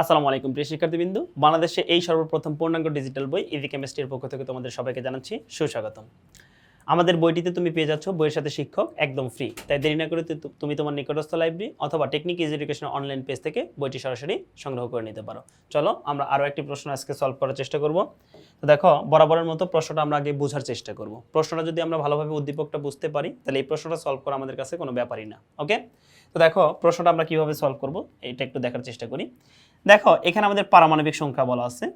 আসসালামু আলাইকুম, প্রিয় শিক্ষার্থীবৃন্দু। বাংলাদেশে এই সর্বপ্রথম পূর্ণাঙ্গ ডিজিটাল বই ইভি কেমিস্ট্রির পক্ষ থেকে তোমাদের সবাইকে জানাচ্ছি সুস্বাগতম। আমাদের বইটিতে তুমি পেয়ে যাচ্ছ বইয়ের সাথে শিক্ষক একদম ফ্রি তাই দেরি না করে তুমি তোমার নিকটস্থ লাইব্রেরি অথবা technique is education online page থেকে বইটি সরাসরি সংগ্রহ করে নিতে পারো। চলো, আমরা আরও একটি প্রশ্ন আজকে সলভ করার চেষ্টা করব। তো দেখো, বরাবরের মতো প্রশ্নটা আমরা আগে বোঝার চেষ্টা করব। প্রশ্নটা যদি আমরা ভালোভাবে উদ্দীপকটা বুঝতে পারি, তাহলে এই প্রশ্নটা সলভ করা আমাদের কাছে কোনো ব্যাপারই না ওকে তো দেখো, প্রশ্নটা আমরা কীভাবে সলভ করব, এটা একটু দেখার চেষ্টা করি। দেখো, এখানে আমাদের পারমাণবিক সংখ্যা বলা আছে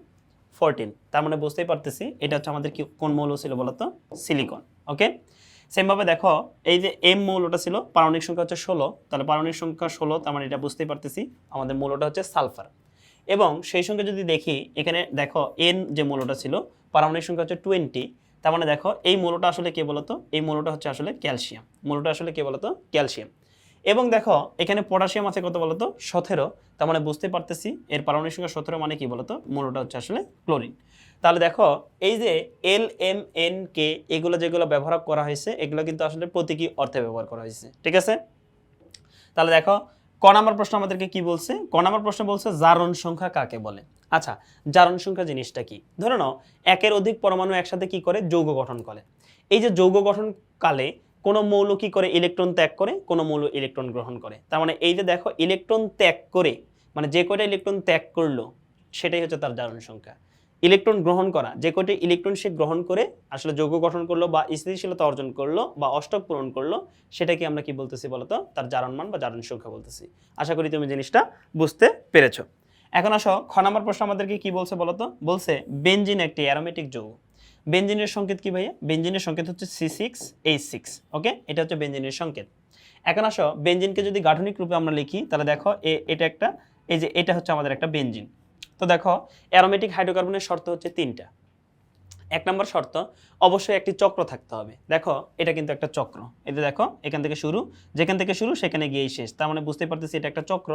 ফোরটিন তার মানে বুঝতেই পারতেছি, এটা হচ্ছে আমাদের কি, কোন মৌল ছিল বলতো? সিলিকন ওকে সেমভাবে দেখো, এই যে এম মৌলটা ছিল, পারমাণবিক সংখ্যা হচ্ছে ষোলো। তাহলে পারমাণবিক সংখ্যা ষোলো, তার মানে এটা বুঝতেই পারতেছি, আমাদের মৌলটা হচ্ছে সালফার এবং সেই সঙ্গে যদি দেখি, এখানে দেখো এন যে মৌলটা ছিল, পারমাণবিক সংখ্যা হচ্ছে টোয়েন্টি তার মানে দেখো, এই মৌলটা আসলে কে বলতো? এই মৌলটা হচ্ছে আসলে ক্যালসিয়াম মৌলটা আসলে কে বলতো? ক্যালসিয়াম এবং দেখো, এখানে পটাশিয়াম আছে কত বলতো? সতেরো। তার মানে বুঝতে পারতেছি, এর পারমাণবিক সংখ্যা সতেরো মানে কি বলতো? মূলটা হচ্ছে আসলে ক্লোরিন। তাহলে দেখো, এই যে এল এম এন কে, এগুলো যেগুলো ব্যবহার করা হয়েছে, এগুলো কিন্তু আসলে প্রতীকী অর্থে ব্যবহার করা হয়েছে। ঠিক আছে? তাহলে দেখো, ক নাম্বার প্রশ্ন আমাদেরকে কি বলছে? ক নাম্বার প্রশ্ন বলছে, জারণ সংখ্যা কাকে বলে? আচ্ছা জারণ সংখ্যা জিনিসটা কি? ধরে নাও, একের অধিক পরমাণু একসাথে কি করে? যৌগ গঠন করে। এই যে যৌগ গঠন কালে কোন মৌল কি করে ইলেকট্রন ত্যাগ করে? কোন মৌল ইলেকট্রন গ্রহণ করে। তার মানে এই যে দেখো, ইলেকট্রন ত্যাগ করে মানে যে কয়টা ইলেকট্রন ত্যাগ করল, সেটাই হচ্ছে তার জারণ সংখ্যা। ইলেকট্রন গ্রহণ করা, যে কয়টি ইলেকট্রন সে গ্রহণ করে, আসলে যৌগ গঠন করল বা স্থিতিশীলতা অর্জন করল বা অষ্টক পূরণ করল, সেটাকে আমরা কি বলতেছি বলতো? তার জারণ মান বা জারণ সংখ্যা বলতেছি। আশা করি তুমি জিনিসটা বুঝতে পেরেছ। এখন আসো, খ নম্বর প্রশ্ন আমাদেরকে কি বলছে বলতো? বলছে, বেঞ্জিন একটি অ্যারোমেটিক যৌগ। বেঞ্জিনের সংকেত কি ভাইয়া? বেঞ্জিনের সংকেত হচ্ছে C six H six okay? এটা হচ্ছে বেঞ্জিনের সংকেত। এখন আসো, বেঞ্জিনকে যদি গাঠনিক রূপে আমরা লিখি, তাহলে দেখো এটা একটা, এই যে এটা হচ্ছে আমাদের একটা বেঞ্জিন। তো দেখো, অ্যারোমেটিক হাইড্রোকার্বনের শর্ত হচ্ছে তিনটা। এক নম্বর শর্ত, অবশ্যই একটি চক্র থাকতে হবে। দেখো, এটা কিন্তু একটা চক্র। এটা দেখো, এখান থেকে শুরু, যেখান থেকে শুরু, সেখানে গিয়েই শেষ। তার মানে বুঝতে পারতেছি এটা একটা চক্র।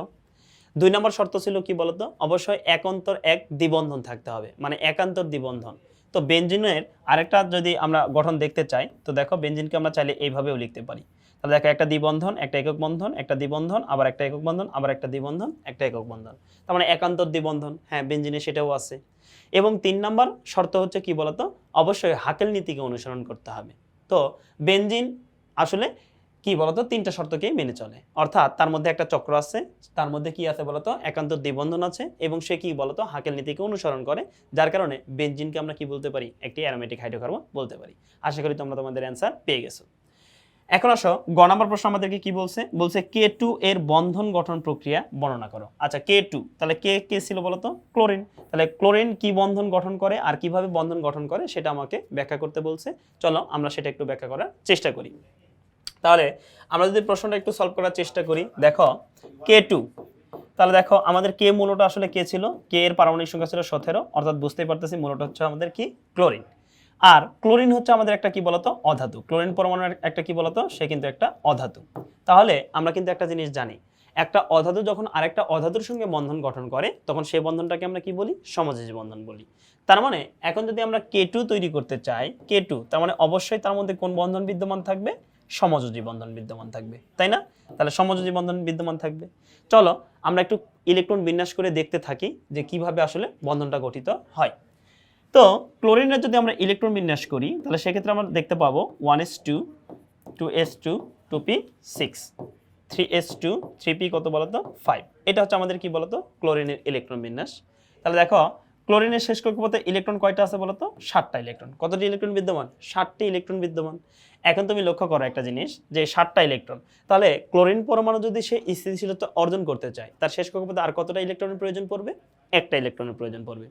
দুই নম্বর শর্ত ছিল কি বলতো? অবশ্যই একান্তর এক দ্বিবন্ধন থাকতে হবে। মানে একান্তর দ্বিবন্ধন। তো বেঞ্জিনের আরেকটা যদি আমরা গঠন দেখতে চাই, তো দেখো বেঞ্জিনকে আমরা চাইলে এইভাবেও লিখতে পারি। তাহলে দেখো একটা দ্বিবন্ধন, একটা একক বন্ধন, একটা দ্বিবন্ধন, আবার একটা একক বন্ধন, আবার একটা দ্বিবন্ধন, একটা একক বন্ধন। তার মানে একান্তর দ্বিবন্ধন হ্যাঁ বেঞ্জিনে সেটাও আছে। এবং তিন নম্বর শর্ত হচ্ছে কি বলতো? অবশ্যই হাকেল নীতিকে অনুসরণ করতে হবে। তো বেঞ্জিন আসলে কি বলতো? তিনটা শর্তকেই মেনে চলে। অর্থাৎ তার মধ্যে একটা চক্র আছে, তার মধ্যে কি আছে বলতো? একান্ত দ্বিবন্ধন আছে এবং সে কি বলতো? হাকেল নীতিকে অনুসরণ করে, যার কারণে বেঞ্জিনকে আমরা কি বলতে পারি? একটি অ্যারোমেটিক হাইড্রোকার্বন বলতে পারি। আশা করি তোমরা তোমাদের অ্যান্সার পেয়ে গেছো। এখন আসো, গ নাম্বার প্রশ্ন আমাদেরকে কি বলছে? বলছে কে টু এর বন্ধন গঠন প্রক্রিয়া বর্ণনা করো। আচ্ছা কে টু? তাহলে কে কে ছিল বলতো? ক্লোরিন। তাহলে ক্লোরিন কি বন্ধন গঠন করে আর কীভাবে বন্ধন গঠন করে সেটা আমাকে ব্যাখ্যা করতে বলছে। চলো আমরা সেটা একটু ব্যাখ্যা করার চেষ্টা করি। তাহলে আমরা যদি প্রশ্নটা একটু সলভ করার চেষ্টা করি, দেখো কে টু তাহলে দেখো, আমাদের কে মূলটা আসলে কে ছিল? কে এর পারমাণবিক সংখ্যা ছিল সতেরো। অর্থাৎ বুঝতেই পারতেছি মূলটা হচ্ছে আমাদের কি? ক্লোরিন আর ক্লোরিন হচ্ছে আমাদের একটা কি বলতো? অধাতু। ক্লোরিন পরমাণুর একটা কি বলতো? সে কিন্তু একটা অধাতু। তাহলে আমরা কিন্তু একটা জিনিস জানি, একটা অধাতু যখন আরেকটা অধাতুর সঙ্গে বন্ধন গঠন করে, তখন সেই বন্ধনটাকে আমরা কি বলি? সমযোজী বন্ধন বলি। তার মানে এখন যদি আমরা কে তৈরি করতে চাই কে তার মানে অবশ্যই তার মধ্যে কোন বন্ধন বিদ্যমান থাকবে? সমযোজী বন্ধন বিদ্যমান থাকবে, তাই না? তাহলে সমযোজী বন্ধন বিদ্যমান থাকবে। চলো, আমরা একটু ইলেকট্রন বিন্যাস করে দেখতে থাকি যে কীভাবে আসলে বন্ধনটা গঠিত হয়। তো, ক্লোরিনের যদি আমরা ইলেকট্রন বিন্যাস করি, তাহলে সেক্ষেত্রে আমরা দেখতে পাবো one S two two S two two P six three S two three P কত বলতো? ফাইভ এটা হচ্ছে আমাদের কি বলতো? ক্লোরিনের ইলেকট্রন বিন্যাস। তাহলে দেখো ক্লোরিনের শেষ কক্ষপথে ইলেকট্রন কয়টা আছে বলতো? সাতটা ইলেকট্রন। কতটি ইলেকট্রন বিদ্যমান? ষাটটি ইলেকট্রন বিদ্যমান। এখন তুমি লক্ষ্য করো একটা জিনিস, যে ষাটটা ইলেকট্রন। তাহলে ক্লোরিন পরমাণু যদি সে স্থিতিশীলতা অর্জন করতে চায়, তার শেষ কক্ষপথে আর কতটা ইলেকট্রনের প্রয়োজন পড়বে? একটা ইলেকট্রনের প্রয়োজন পড়বে।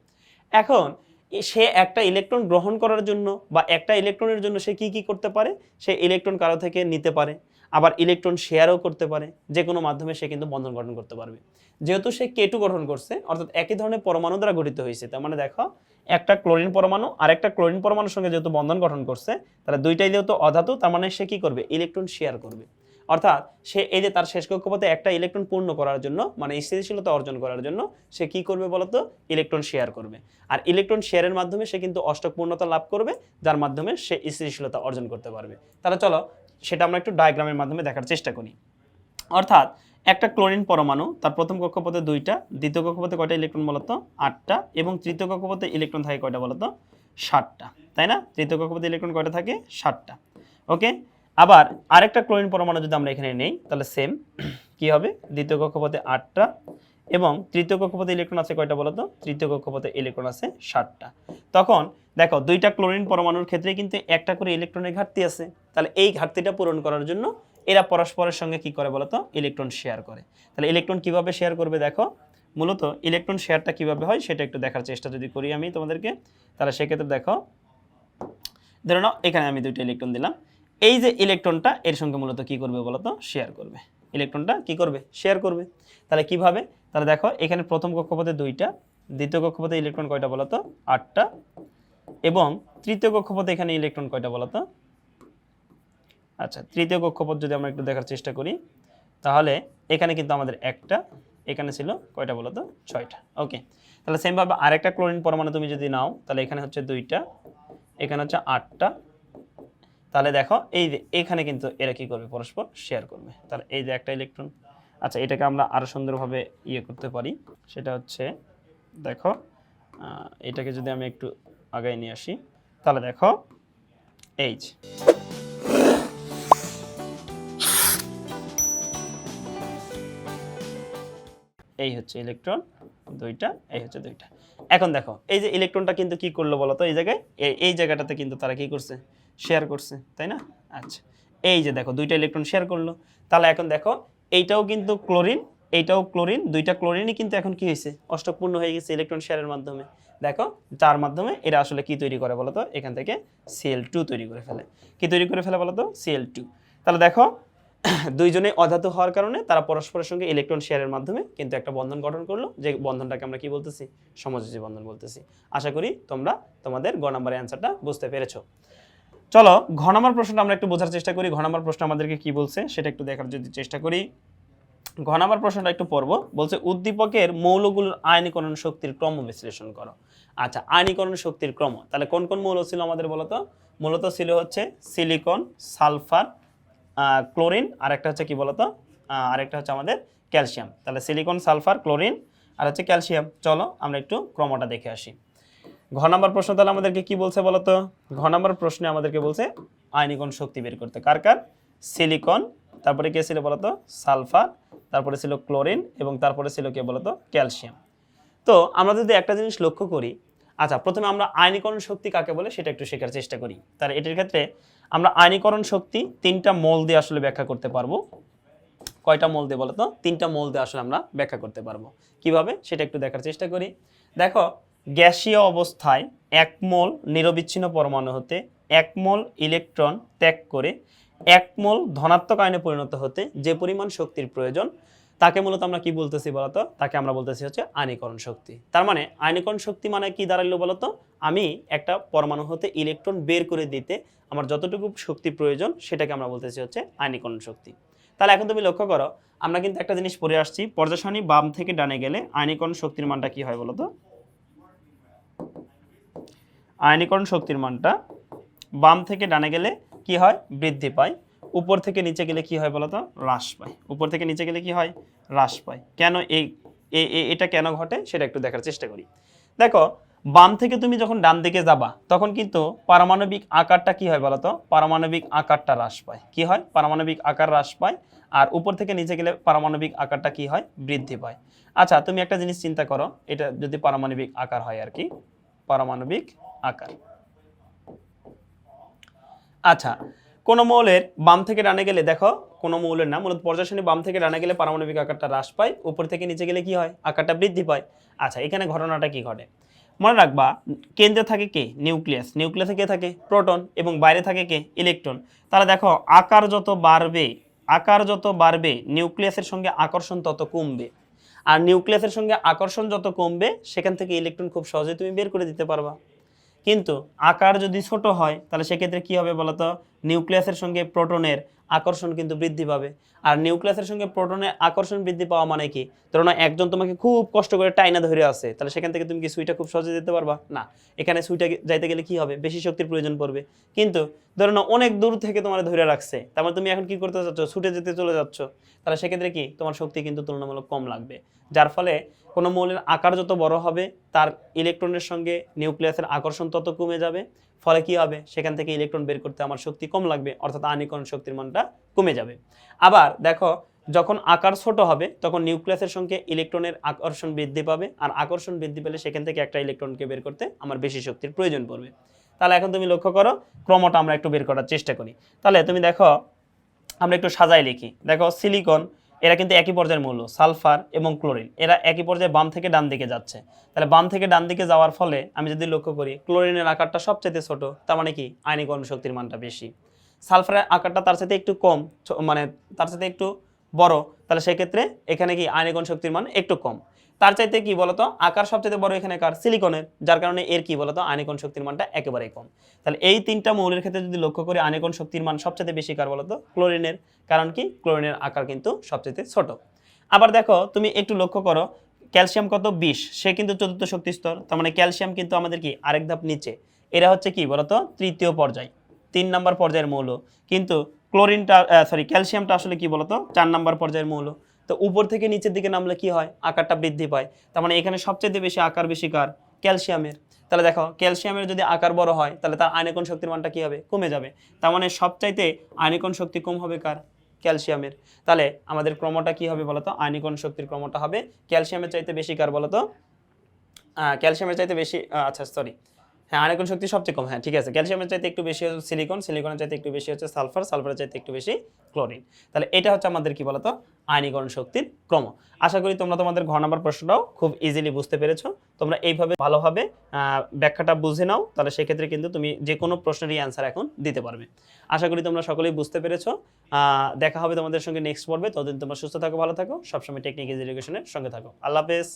এখন, সে একটা ইলেকট্রন গ্রহণ করার জন্য বা একটা ইলেকট্রনের জন্য সে কি কি করতে পারে? সে ইলেকট্রন কারও থেকে নিতে পারে। আবার ইলেকট্রন শেয়ারও করতে পারে, যে কোনো মাধ্যমে সে কিন্তু বন্ধন গঠন করতে পারবে। যেহেতু সে কেটু গঠন করছে, অর্থাৎ একই ধরনের পরমাণু দ্বারা গঠিত হয়েছে, তার মানে দেখো, একটা ক্লোরিন পরমাণু আর একটা ক্লোরিন পরমাণুর সঙ্গে যেহেতু বন্ধন গঠন করছে, তাহলে দুইটাই যেহেতু অধাতু, তার মানে সে কি করবে? ইলেকট্রন শেয়ার করবে। অর্থাৎ সে এই যে তার শেষ কক্ষপথে একটা ইলেকট্রন পূর্ণ করার জন্য মানে স্থিতিশীলতা অর্জন করার জন্য, সে কি করবে বলতো? ইলেকট্রন শেয়ার করবে। আর ইলেকট্রন শেয়ারের মাধ্যমে সে কিন্তু অষ্টক পূর্ণতা লাভ করবে, যার মাধ্যমে সে স্থিতিশীলতা অর্জন করতে পারবে। তাহলে চলো সেটা আমরা একটু ডায়াগ্রামের মাধ্যমে দেখার চেষ্টা করি। অর্থাৎ, একটা ক্লোরিন পরমাণু, তার প্রথম কক্ষপথে দুইটা, দ্বিতীয় কক্ষপথে কয়টা ইলেকট্রন বলতো? আটটা, এবং তৃতীয় কক্ষপথে ইলেকট্রন থাকে কয়টা বলতো? ষাটটা তাই না? তৃতীয় কক্ষপথে ইলেকট্রন কয়টা থাকে? ষাটটা ওকে আবার আরেকটা ক্লোরিন পরমাণু যদি আমরা এখানে নেই, তাহলে সেম কি হবে? দ্বিতীয় কক্ষপথে আটটা এবং তৃতীয় কক্ষপথে ইলেকট্রন আছে কয়টা বলতো? তৃতীয় কক্ষপথে ইলেকট্রন আছে ষাটটা তখন দেখো, দুইটা ক্লোরিন পরমাণুর ক্ষেত্রে কিন্তু একটা করে ইলেকট্রনের ঘাটতি আছে। তাহলে এই ঘাটতিটা পূরণ করার জন্য এরা পরস্পরের সঙ্গে কি করে বলতো? ইলেকট্রন শেয়ার করে। তাহলে ইলেকট্রন কীভাবে শেয়ার করবে দেখো? মূলত ইলেকট্রন শেয়ারটা কীভাবে হয় সেটা একটু দেখার চেষ্টা যদি করি আমি তোমাদেরকে। তাহলে সেক্ষেত্রে দেখো, ধরে নাও এখানে আমি দুইটা ইলেকট্রন দিলাম। এই যে ইলেকট্রনটা এর সঙ্গে মূলত কি করবে বলতো? শেয়ার করবে। ইলেকট্রনটা কি করবে? শেয়ার করবে। তাহলে কীভাবে? তাহলে দেখো, এখানে প্রথম কক্ষপথে দুইটা, দ্বিতীয় কক্ষপথে ইলেকট্রন কয়টা বলতো আটটা। এবং তৃতীয় কক্ষপথে এখানে ইলেকট্রন কয়টা বলতো আচ্ছা তৃতীয় কক্ষপথ যদি আমরা একটু দেখার চেষ্টা করি, তাহলে এখানে কিন্তু আমাদের একটা, এখানে ছিল কয়টা বলতো ছয়টা। ওকে, তাহলে সেমভাবে আরেকটা ক্লোরিন পরমাণু তুমি যদি নাও, তাহলে এখানে হচ্ছে দুইটা, এখানে হচ্ছে আটটা তাহলে দেখো, এই যে এখানে কিন্তু এরা কি করবে? পরস্পর শেয়ার করবে। তাহলে এই যে একটা ইলেকট্রন আচ্ছা এটাকে আমরা আরও সুন্দরভাবে ইয়ে করতে পারি। সেটা হচ্ছে, দেখো এটাকে যদি আমি একটু আগায় নিয়ে আসি, তাহলে দেখো, এই যে। এই হচ্ছে ইলেকট্রন দুইটা, এই হচ্ছে দুইটা। এখন দেখো, এই যে ইলেকট্রনটা কিন্তু কি করল বলো তো? এই জায়গায় এই জায়গাটাতে কিন্তু তারা কি করছে? শেয়ার করছে, তাই না? আচ্ছা এই যে দেখো, দুইটা ইলেকট্রন শেয়ার করল। তাহলে এখন দেখো, এইটাও কিন্তু ক্লোরিন এইটাও ক্লোরিন দুইটা ক্লোরিনই কিন্তু এখন কি হয়েছে? অষ্টপূর্ণ হয়ে গেছে ইলেকট্রন শেয়ারের মাধ্যমে। দেখো তার মাধ্যমে এরা আসলে কি তৈরি করে বলো তো এখান থেকে সিএল টু তৈরি করে ফেলে। কি তৈরি করে ফেলে বলো তো সিএল টু তাহলে দেখো, দুইজনে অধাতু হওয়ার কারণে তারা পরস্পরের সঙ্গে ইলেকট্রন শেয়ারের মাধ্যমে কিন্তু একটা বন্ধন গঠন করল, যে বন্ধনটাকে আমরা কি বলতেছি? সমযোজী বন্ধন বলতেছি। আশা করি তোমরা তোমাদের গ নাম্বারের অ্যান্সারটা বুঝতে পেরেছ। চলো ঘ প্রশ্নটা আমরা একটু বোঝার চেষ্টা করি। ঘ প্রশ্ন আমাদেরকে কি বলছে, সেটা একটু দেখার যদি চেষ্টা করি। ঘ নাম্বার প্রশ্নটা একটু পড়ব। বলছে, উদ্দীপকের মৌলগুলোর আয়নীকরণ শক্তির ক্রম বিশ্লেষণ করো। আচ্ছা আয়নীকরণ শক্তির ক্রম, তাহলে কোন কোন মৌল ছিল আমাদের বলতো? মূলত ছিল হচ্ছে সিলিকন, সালফার ক্লোরিন, আর একটা হচ্ছে কি বলতো? আরেকটা হচ্ছে আমাদের ক্যালসিয়াম। তাহলে সিলিকন, সালফার, ক্লোরিন, আর হচ্ছে ক্যালসিয়াম। চলো, আমরা একটু ক্রমটা দেখে আসি। ঘ নম্বর প্রশ্ন তাহলে আমাদেরকে কি বলছে বলতো ঘ নম্বর প্রশ্নে আমাদেরকে বলছে আয়নিকণ শক্তি বের করতে। কার কার? সিলিকন, তারপরে কে ছিল বলতো সালফার, তারপরে ছিল ক্লোরিন এবং তারপরে ছিল কে বলতো ক্যালসিয়াম। তো আমরা যদি একটা জিনিস লক্ষ্য করি আচ্ছা প্রথমে আমরা আয়নীকরণ শক্তি কাকে বলে সেটা একটু শেখার চেষ্টা করি। তার এটির ক্ষেত্রে আমরা আয়নীকরণ শক্তি তিনটা মোল দিয়ে আসলে ব্যাখ্যা করতে পারব। কয়টা মোল দিয়ে বলতো তিনটা মোল দিয়ে আসলে আমরা ব্যাখ্যা করতে পারব। কীভাবে? সেটা একটু দেখার চেষ্টা করি। দেখো গ্যাসীয় অবস্থায় এক মোল নিরবিচ্ছিন্ন পরমাণু হতে এক মোল ইলেকট্রন ত্যাগ করে এক মোল ধনাত্মক আয়নে পরিণত হতে যে পরিমাণ শক্তির প্রয়োজন, তাকে মূলত আমরা কি বলতেছি বলতো? তাকে আমরা বলতেছি হচ্ছে আয়নীকরণ শক্তি। তার মানে আয়নীকরণ শক্তি মানে কি দাঁড়াইলো বলতো? আমি একটা পরমাণু হতে ইলেকট্রন বের করে দিতে আমার যতটুকু শক্তি প্রয়োজন, সেটাকে আমরা বলতেছি হচ্ছে আয়নীকরণ শক্তি। তাহলে এখন তুমি লক্ষ্য করো, আমরা কিন্তু একটা জিনিস পড়ে আসছি পর্যা সারণী বাম থেকে ডানে গেলে আয়নীকরণ শক্তির মানটা কি হয় বলতো? আয়নীকরণ শক্তির মানটা বাম থেকে ডানে গেলে কি হয়? বৃদ্ধি পায়। উপর থেকে নিচে গেলে কি হয় বলতো? হ্রাস পায়। উপর থেকে নিচে গেলে কি হয়? হ্রাস পায়। কেন এই এটা কেন ঘটে? সেটা একটু দেখার চেষ্টা করি। দেখো, বাম থেকে তুমি যখন ডান দিকে যাবা, তখন কিন্তু পারমাণবিক আকারটা কি হয় বলতো? পারমাণবিক আকারটা হ্রাস পায়। কি হয়? পারমাণবিক আকার হ্রাস পায়। আর উপর থেকে নিচে গেলে পারমাণবিক আকারটা কি হয়? বৃদ্ধি পায়। আচ্ছা তুমি একটা জিনিস চিন্তা করো। এটা যদি পারমাণবিক আকার হয় আর কি, পারমাণবিক আকার। আচ্ছা কোন মৌলের বাম থেকে ডানে গেলে, দেখো, কোন মৌলের না, মূলত পর্যায়সারণী বাম থেকে ডানে গেলে পারমাণবিক আকারটা হ্রাস পায়, উপর থেকে নিচে গেলে কি হয়? আকারটা বৃদ্ধি পায়। আচ্ছা এখানে ঘটনাটা কি ঘটে? মনে রাখবা, কেন্দ্রে থাকে কে? নিউক্লিয়াস। নিউক্লিয়াসে কে থাকে? প্রোটন। এবং বাইরে থাকে কে? ইলেকট্রন। তাহলে দেখো, আকার যত বাড়বে, আকার যত বাড়বে, নিউক্লিয়াসের সঙ্গে আকর্ষণ তত কমবে। আর নিউক্লিয়াসের সঙ্গে আকর্ষণ যত কমবে, সেখান থেকে ইলেকট্রন খুব সহজে তুমি বের করে দিতে পারবা। কিন্তু আকার যদি ছোট হয় তাহলে সেক্ষেত্রে কি হবে বলতো? নিউক্লিয়াসের সঙ্গে প্রোটনের আকর্ষণ কিন্তু বৃদ্ধি পাবে। আর নিউক্লিয়াসের সঙ্গে প্রোটনের আকর্ষণ বৃদ্ধি পাওয়া মানে কি? ধরো একজন তোমাকে খুব কষ্ট করে টাইনা ধরে আছে, তাহলে সেখান থেকে তুমি কি সুইটা খুব সহজে দিতে পারবা? না, এখানে সুইটা যাইতে গেলে কি হবে? বেশি শক্তির প্রয়োজন পড়বে। কিন্তু ধরো না, অনেক দূর থেকে তোমার ধরে রাখছে তারপর তুমি এখন কি করতে চাচ্ছ? ছুটে যেতে চলে যাচ্ছ। তাহলে সেক্ষেত্রে কি? তোমার শক্তি কিন্তু তুলনামূলক কম লাগবে। যার ফলে কোনো মৌলের আকার যত বড় হবে, তার ইলেকট্রনের সঙ্গে নিউক্লিয়াসের আকর্ষণ তত কমে যাবে। ফলে কি হবে? সেখান থেকে ইলেকট্রন বের করতে আমার শক্তি কম লাগবে, অর্থাৎ আনিকরণ শক্তির মানটা কমে যাবে। আবার দেখো, যখন আকার ছোট হবে, তখন নিউক্লিয়াসের সঙ্গে ইলেকট্রনের আকর্ষণ বৃদ্ধি পাবে, আর আকর্ষণ বৃদ্ধি পেলে সেখান থেকে একটা ইলেকট্রনকে বের করতে আমার বেশি শক্তির প্রয়োজন পড়বে। তাহলে এখন তুমি লক্ষ্য করো, ক্রমটা আমরা একটু বের করার চেষ্টা করি। তাহলে তুমি দেখো, আমরা একটু সাজাই লিখি। দেখো সিলিকন এরা কিন্তু একই পর্যায়ের মূল্য সালফার এবং ক্লোরিন। এরা একই পর্যায়ে বাম থেকে ডান দিকে যাচ্ছে। তাহলে বাম থেকে ডান দিকে যাওয়ার ফলে আমি যদি লক্ষ্য করি, ক্লোরিনের আকারটা সবচেয়ে ছোট, তার মানে কি? আইনিক অনুশক্তির মানটা বেশি। সালফারের আকারটা তার সাথে একটু কম মানে তার সাথে একটু বড়, তাহলে সেক্ষেত্রে এখানে কি আইনিক অনুশক্তির মান একটু কম। তার চাইতে কি বলতো? আকার সবচেয়ে বড় এখানে কার? সিলিকনের, যার কারণে এর কি বলতো? আয়নিকরণ শক্তির মানটা একেবারেই কম। তাহলে এই তিনটা মৌলের ক্ষেত্রে যদি লক্ষ্য করি আয়নিকরণ শক্তির মান সবচেয়ে বেশি কার বলতো? ক্লোরিনের। কারণ কি? ক্লোরিনের আকার কিন্তু সবচেয়ে ছোট। আবার দেখো, তুমি একটু লক্ষ্য করো, ক্যালসিয়াম কত? বিশ। সে কিন্তু চতুর্থ শক্তি স্তর। তার মানে ক্যালসিয়াম কিন্তু আমাদের কি? আরেক ধাপ নিচে। এরা হচ্ছে কি বলতো? তৃতীয় পর্যায়। তিন নাম্বার পর্যায়ের মৌল। কিন্তু ক্লোরিনটা সরি ক্যালসিয়ামটা আসলে কি বলতো? চার নাম্বার পর্যায়ের মৌল। তো উপর থেকে নিচের দিকে নামলে কি হয়? আকারটা বৃদ্ধি পায়। তার মানে এখানে সবচেয়ে বেশি আকার, বেশি কার ক্যালসিয়ামের। তাহলে দেখো, ক্যালসিয়ামের যদি আকার বড় হয়, তাহলে তার আয়নিকণ শক্তির মানটা কী হবে? কমে যাবে। তার মানে সবচাইতে আয়নিকণ শক্তি কম হবে কার? ক্যালসিয়ামের। তাহলে আমাদের ক্রমটা কি হবে বলতো? আয়নিকণ শক্তির ক্রমটা হবে ক্যালসিয়ামের চাইতে বেশি কার বলতো? ক্যালসিয়ামের চাইতে বেশি আচ্ছা সরি হ্যাঁ আয়নিকণ শক্তি সবচেয়ে কম হ্যাঁ ঠিক আছে। ক্যালসিয়ামের চাইতে একটু বেশি হচ্ছে সিলিকন, সিলিকনের চাইতে একটু বেশি হচ্ছে সালফার, সালফারের চাইতে একটু বেশি ক্লোরিন। তাহলে এটা হচ্ছে আমাদের কি বলতো? আয়নীকরণ শক্তির ক্রম। আশা করি তোমরা তোমাদের ঘর নাম্বার প্রশ্নটাও খুব ইজিলি বুঝতে পেরেছ। তোমরা এইভাবে ভালোভাবে ব্যাখ্যাটা বুঝে নাও, তাহলে সেক্ষেত্রে কিন্তু তুমি যে কোনো প্রশ্নেরই অ্যান্সার এখন দিতে পারবে। আশা করি তোমরা সকলেই বুঝতে পেরেছ। দেখা হবে তোমাদের সঙ্গে নেক্সট পর্বে। ততদিন তোমরা সুস্থ থাকো, ভালো থাকো। সবসময় টেকনিক এডুকেশনের সঙ্গে থাকো। আল্লাহ হাফেজ।